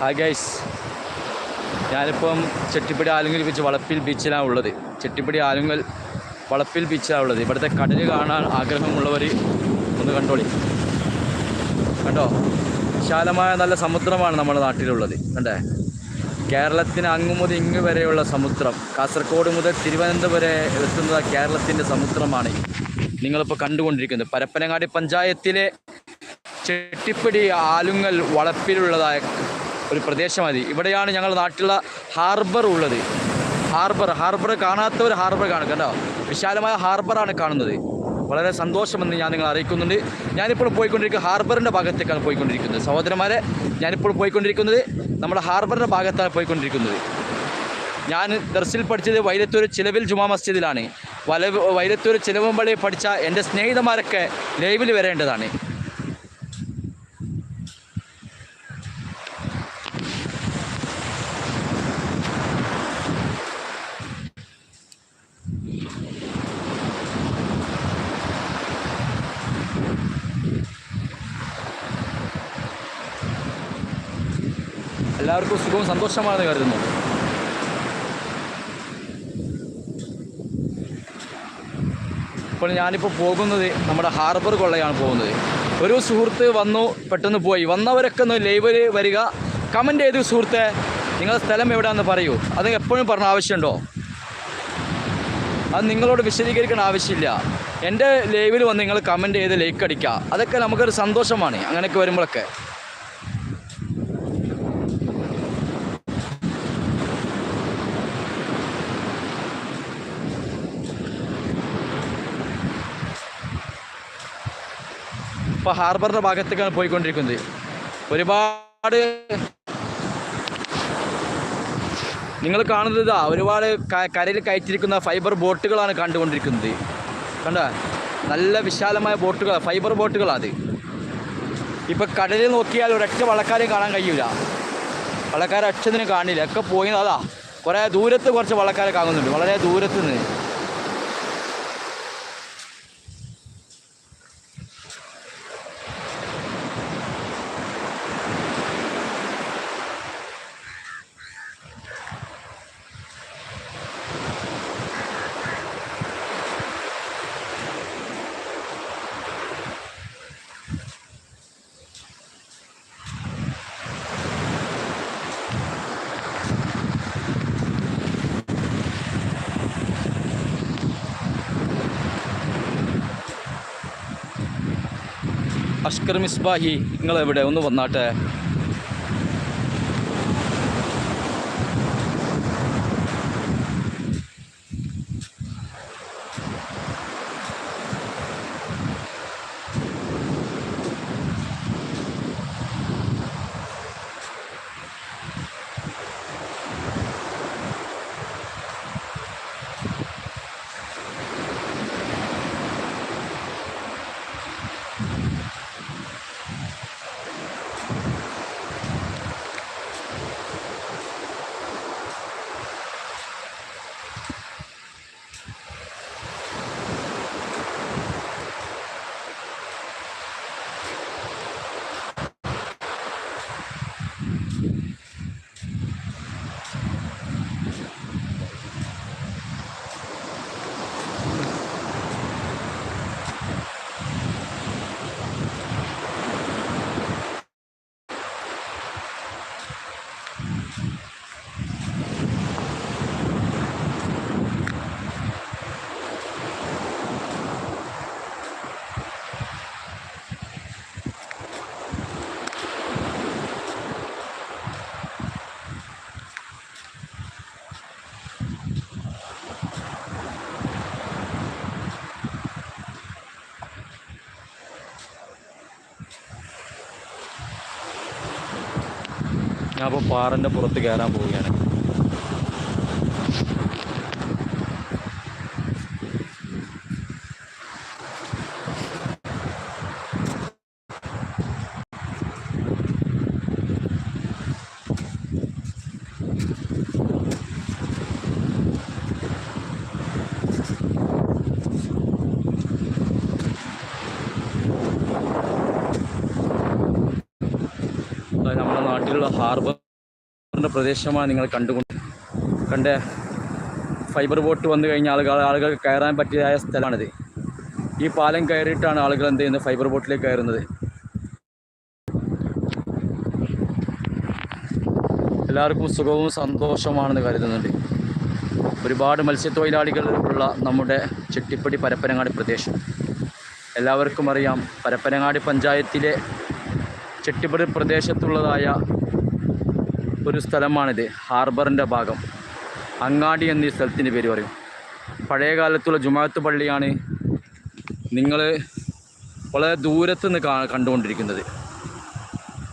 Hi guys ഞാനിപ്പം Chettippadi Alunkal beach വളപ്പിൽ ബീച്ചിലാണ് ഉള്ളത്. ചെട്ടിപ്പടി ആലുങ്കൽ വളപ്പിൽ ബീച്ചിലാണ് ഉള്ളത്. ഇവിടുത്തെ കടൽ കാണാൻ ആഗ്രഹമുള്ളവർ ഒന്ന് കണ്ടോളി. കണ്ടോ? വിശാലമായ നല്ല സമുദ്രമാണ് നമ്മുടെ നാട്ടിലുള്ളത്. കണ്ടേ? കേരളത്തിന് അങ്ങു മുതൽ ഇങ്ങ് വരെയുള്ള സമുദ്രം. കാസർഗോഡ് മുതൽ തിരുവനന്തപുരം വരെ എത്തുന്നത് കേരളത്തിന്റെ സമുദ്രമാണ്. നിങ്ങളിപ്പോൾ കണ്ടുകൊണ്ടിരിക്കുന്നത്. പരപ്പനങ്ങാടി പഞ്ചായത്തിലെ ചെട്ടിപ്പടി ആലുങ്ങൽ വളപ്പിലുള്ളതായ ഒരു പ്രദേശമതി ഇവിടെയാണ് ഞങ്ങളുടെ നാട്ടിലുള്ള ഹാർബർ ഉള്ളത്. ഹാർബർ ഹാർബർ കാണാത്തവർ ഹാർബർ കാണുക കേട്ടോ. വിശാലമായ ഹാർബറാണ് കാണുന്നത്. വളരെ സന്തോഷമെന്ന് ഞാൻ നിങ്ങളെ അറിയിക്കുന്നുണ്ട്. ഞാനിപ്പോൾ പോയിക്കൊണ്ടിരിക്കുന്ന ഹാർബറിന്റെ ഭാഗത്തേക്കാണ് പോയിക്കൊണ്ടിരിക്കുന്നത്. സഹോദരന്മാരെ ഞാനിപ്പോൾ പോയിക്കൊണ്ടിരിക്കുന്നത് നമ്മുടെ ഹാർബറിന്റെ ഭാഗത്താണ് പോയിക്കൊണ്ടിരിക്കുന്നത്. ഞാൻ ദർസിൽ പഠിച്ചത് വൈലത്തൂർ ചിലവിൽ ജുമാ മസ്ജിദിലാണ്. വല വൈലത്തൂർ ചിലവുമ്പള്ളി പഠിച്ച എന്റെ സ്നേഹിതന്മാരൊക്കെ ലൈവിൽ വരേണ്ടതാണ്. എല്ലാവർക്കും സുഖവും സന്തോഷമാണെന്ന് കരുതുന്നു ഇപ്പോൾ ഞാനിപ്പോൾ പോകുന്നത് നമ്മുടെ ഹാർബർ കൊള്ളയാണ് പോകുന്നത്. ഒരു സുഹൃത്ത് വന്നു പെട്ടെന്ന് പോയി. വന്നവരൊക്കെ ഒന്ന് ലൈവിൽ വരിക. കമന്റ് ചെയ്തു സുഹൃത്തെ. നിങ്ങളുടെ സ്ഥലം എവിടെയാണെന്ന് പറയൂ. അത് എപ്പോഴും പറഞ്ഞ ആവശ്യമുണ്ടോ? അത് നിങ്ങളോട് വിശദീകരിക്കേണ്ട ആവശ്യമില്ല. എന്റെ ലൈവിൽ വന്ന് നിങ്ങൾ കമന്റ് ചെയ്ത് ലൈക്ക് അടിക്കുക. അതൊക്കെ നമുക്കൊരു സന്തോഷമാണ്. അങ്ങനെയൊക്കെ വരുമ്പോഴൊക്കെ. ഇപ്പോൾ ഹാർബറിന്റെ ഭാഗത്തേക്കാണ് പോയിക്കൊണ്ടിരിക്കുന്നത്. ഒരുപാട് നിങ്ങൾ കാണുന്നത് ഇതാ ഒരുപാട് കരയിൽ കയറ്റിയിരിക്കുന്ന ഫൈബർ ബോട്ടുകളാണ് കണ്ടുകൊണ്ടിരിക്കുന്നത്. കണ്ട? നല്ല വിശാലമായ ബോട്ടുകളാണ് ഫൈബർ ബോട്ടുകളാണ് അത്. ഇപ്പം കടലിൽ നോക്കിയാൽ ഒരൊറ്റ വള്ളക്കാരെയും കാണാൻ കഴിയൂല. വള്ളക്കാരെ അക്ഷതിനും കാണില്ല. ഒക്കെ പോയി അതാ കുറേ ദൂരത്ത് കുറച്ച് വള്ളക്കാരെ കാണുന്നുണ്ട്. വളരെ ദൂരത്ത് നിന്ന്. അഷ്കർ മിസ്ബാഹി നിങ്ങൾ എവിടെ ഒന്ന് വന്നാട്ടെ. അപ്പോൾ പാറന്റെ പുറത്ത് കയറാൻ പോവുകയാണ്. നമ്മുടെ നാട്ടിലുള്ള ഹാർബർ ഹാർബറിന്റെ പ്രദേശമാണ് നിങ്ങൾ കണ്ടുകൊണ്ട് കണ്ട? ഫൈബർ ബോട്ട് വന്നു കഴിഞ്ഞാൽ ആളുകൾ ആളുകൾക്ക് കയറാൻ പറ്റിയതായ സ്ഥലമാണിത്. ഈ പാലം കയറിയിട്ടാണ് ആളുകൾ എന്ത് ചെയ്യുന്നത്? ഫൈബർ ബോട്ടിലേക്ക് കയറുന്നത്. എല്ലാവർക്കും സുഖവും സന്തോഷമാണെന്ന് കരുതുന്നുണ്ട്. ഒരുപാട് മത്സ്യത്തൊഴിലാളികൾ ഉള്ള നമ്മുടെ ചെട്ടിപ്പടി പരപ്പനങ്ങാടി പ്രദേശം. എല്ലാവർക്കും അറിയാം. പരപ്പനങ്ങാടി പഞ്ചായത്തിലെ ചെട്ടിപ്പടി പ്രദേശത്തുള്ളതായ ഒരു സ്ഥലമാണിത്. ഹാർബറിന്റെ ഭാഗം. അങ്ങാടി എന്നീ സ്ഥലത്തിന്റെ പേര് പറയും. പഴയ കാലത്തുള്ള ജുമാത്ത് പള്ളിയാണ് നിങ്ങൾ വളരെ ദൂരത്ത് നിന്ന് കണ്ടുകൊണ്ടിരിക്കുന്നത്.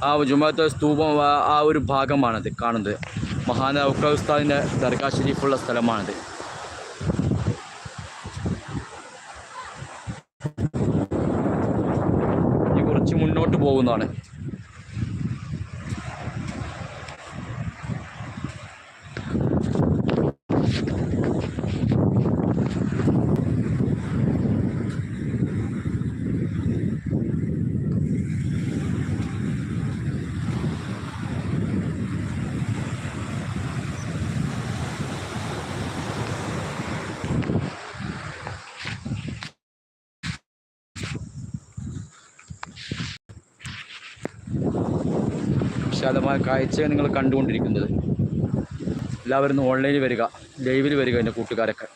ആ ജുമാത്ത് സ്തൂപം ആ- ഒരു ഭാഗമാണത് കാണുന്നത്. മഹാന ഉസ്താദിന്റെ ദർഗാ ഷരീഫുള്ള സ്ഥലമാണിത്. കുറച്ച് മുന്നോട്ട് പോകുന്നതാണ്. വിശാലമായ കാഴ്ചയാണ് നിങ്ങൾ കണ്ടുകൊണ്ടിരിക്കുന്നത്. എല്ലാവരും ഓൺലൈനിൽ വരിക ലൈവിൽ വരിക എന്റെ കൂട്ടുകാരൊക്കെ.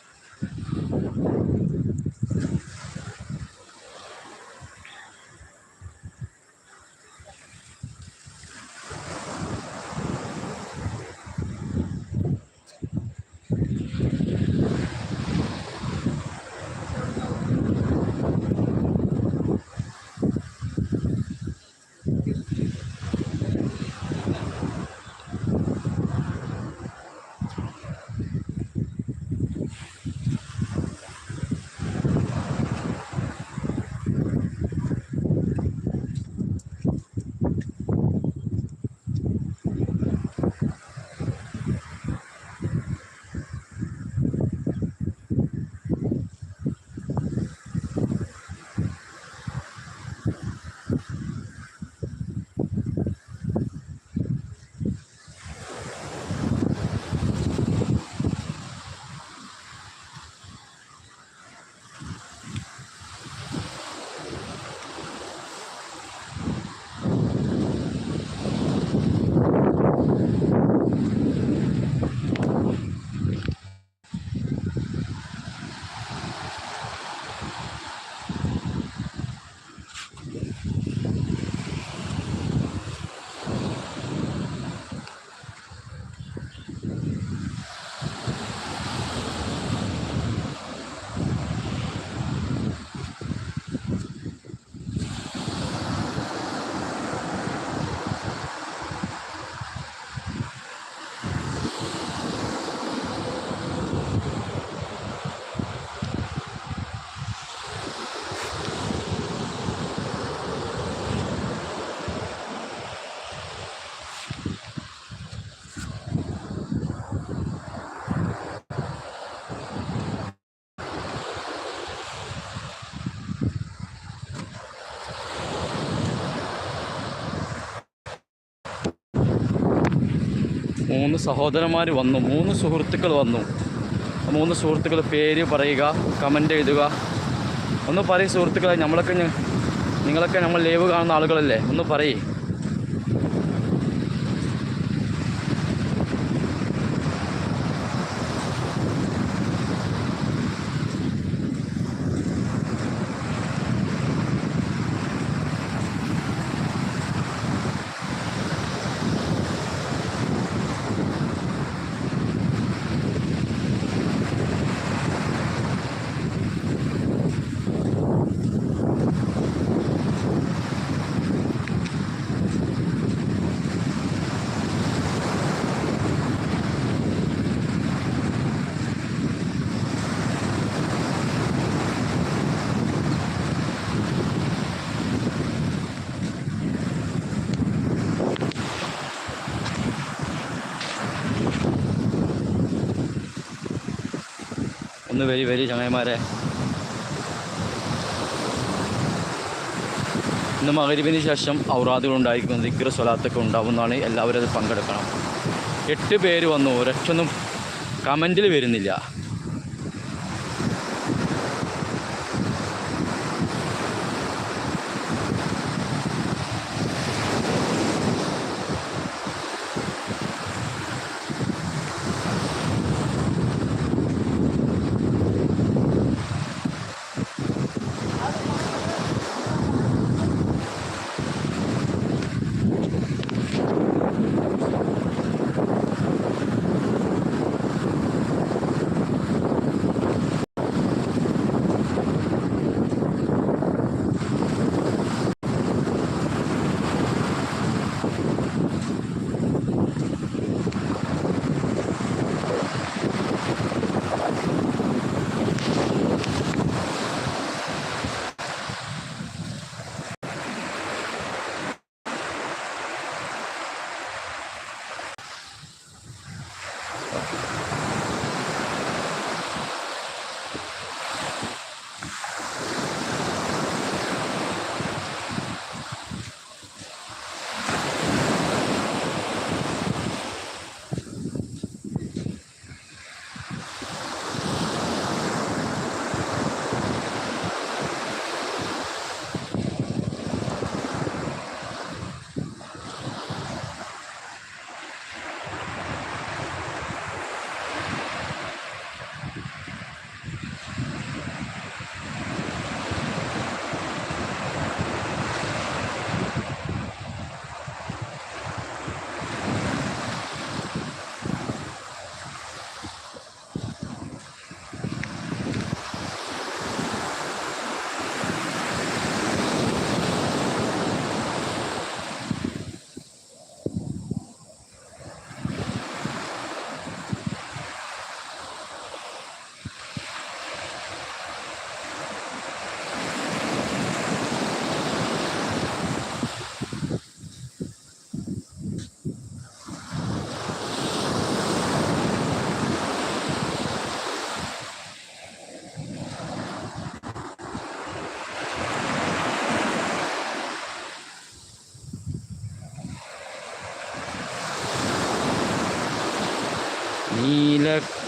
മൂന്ന് സഹോദരന്മാർ വന്നു മൂന്ന് സുഹൃത്തുക്കൾ വന്നു. മൂന്ന് സുഹൃത്തുക്കൾ പേര് പറയുക കമന്റ് എഴുതുക. ഒന്ന് പറയും സുഹൃത്തുക്കളെ നമ്മളൊക്കെ നിങ്ങളൊക്കെ നമ്മൾ ലൈവ് കാണുന്ന ആളുകളല്ലേ? ഒന്ന് പറയേ. ഒന്ന് വരി വരി ചങ്ങായിമാരെ. ഇന്ന് മകരിവിന് ശേഷം ഔറാദുകൾ ഉണ്ടായിരിക്കും ദിക്ര സ്വലാത്തൊക്കെ ഉണ്ടാവുന്നതാണ് എല്ലാവരും അത് പങ്കെടുക്കണം. എട്ട് പേര് വന്നു ഒരൊറ്റൊന്നും കമന്റിൽ വരുന്നില്ല.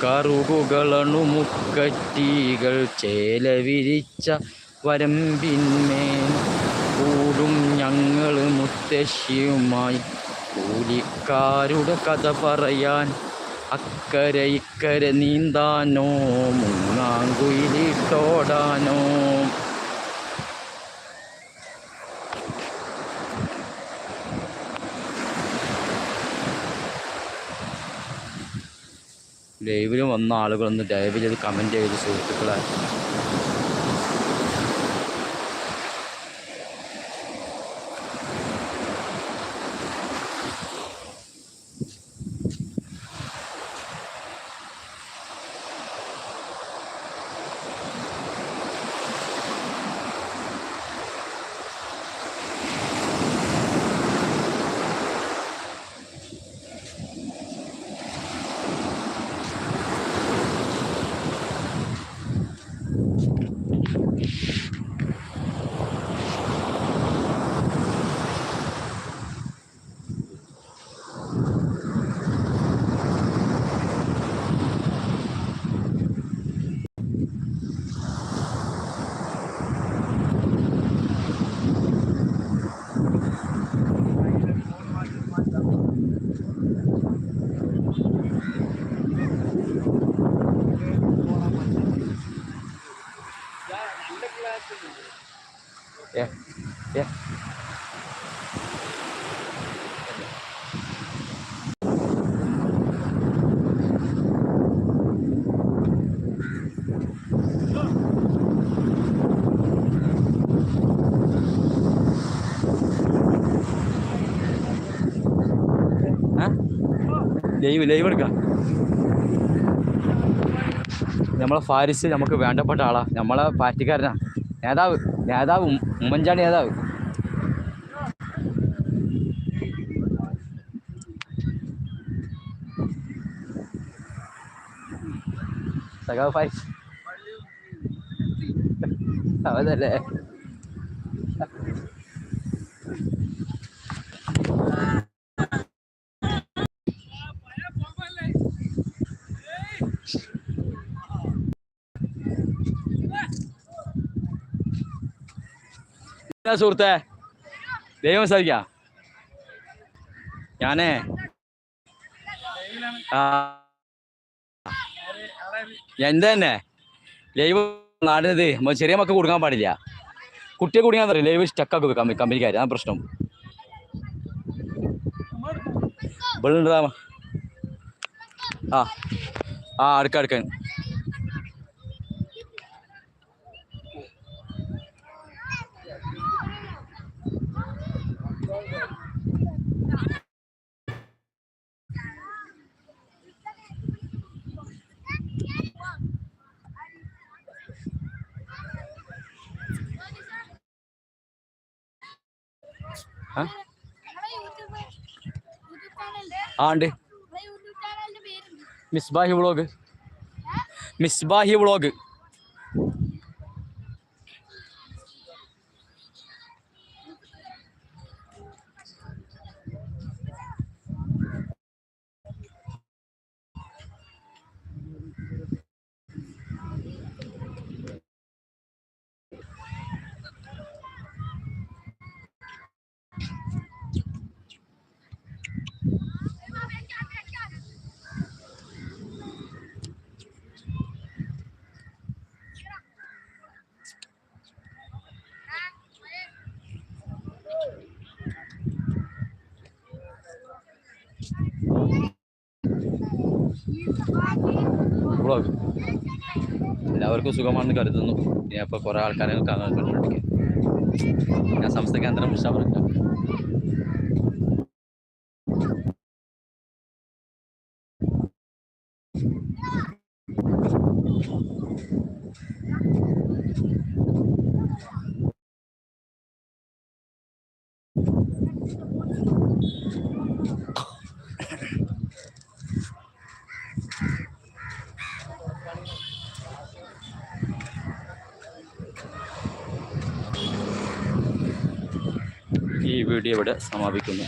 നീലക്കറുകുകളണുമുക്കറ്റീകൾ ചേല വിരിച്ച വരമ്പിന്മേൽ കൂടും ഞങ്ങൾ മുത്തശ്ശിയുമായി. കൂലിക്കാരുടെ കഥ പറയാൻ അക്കരെ ഇക്കരെ നീന്താനോ മുങ്ങാങ്കുയിലിട്ടോടാനോ ലൈവിൽ വന്ന ആളുകളൊന്ന് ദയവ് ചെയ്ത് കമന്റ് ചെയ്ത് സുഹൃത്തുക്കളെ. ലൈവ് ലൈവ് എടുക്കാം. നമ്മളെ ഫാരിസ് നമുക്ക് വേണ്ടപ്പെട്ട ആളാ. നമ്മളെ പാർട്ടിക്കാരനാ. നേതാവ് നേതാവ് ഉമ്മൻചാണ്ടി നേതാവ്. സഖാവ് ഫാരിസ്. അവതല്ലേ എന്നാ സുഹൃത്തെ? ദൈവം സാധിക്ക ഞാനേ ആ എന്താ തന്നെ. ലൈവ് നാടിനത് ചെറിയ മക്കൾ കൊടുക്കാൻ പാടില്ല. കുട്ടിയെ കുടിക്കാൻ അറിയില്ല ലൈവ് സ്റ്റക്കാക്കി കമ്പനി കമ്പനിക്കാർ ആ പ്രശ്നം. ഇവിടെ ആ ആ അടുക്ക അടുക്കാൻ ആ? ഉണ്ട്. Misbahi vlog. Misbahi vlog. Vlog എല്ലാവർക്കും സുഖമാണെന്ന് കരുതുന്നു. ഞാൻ കുറേ ആൾക്കാരെ കാണാൻ ഞാൻ സംസ്ഥാന കേന്ദ്രം ഉഷാവറില്ല ഈ വീഡിയോ ഇവിടെ സമാപിക്കുന്നു.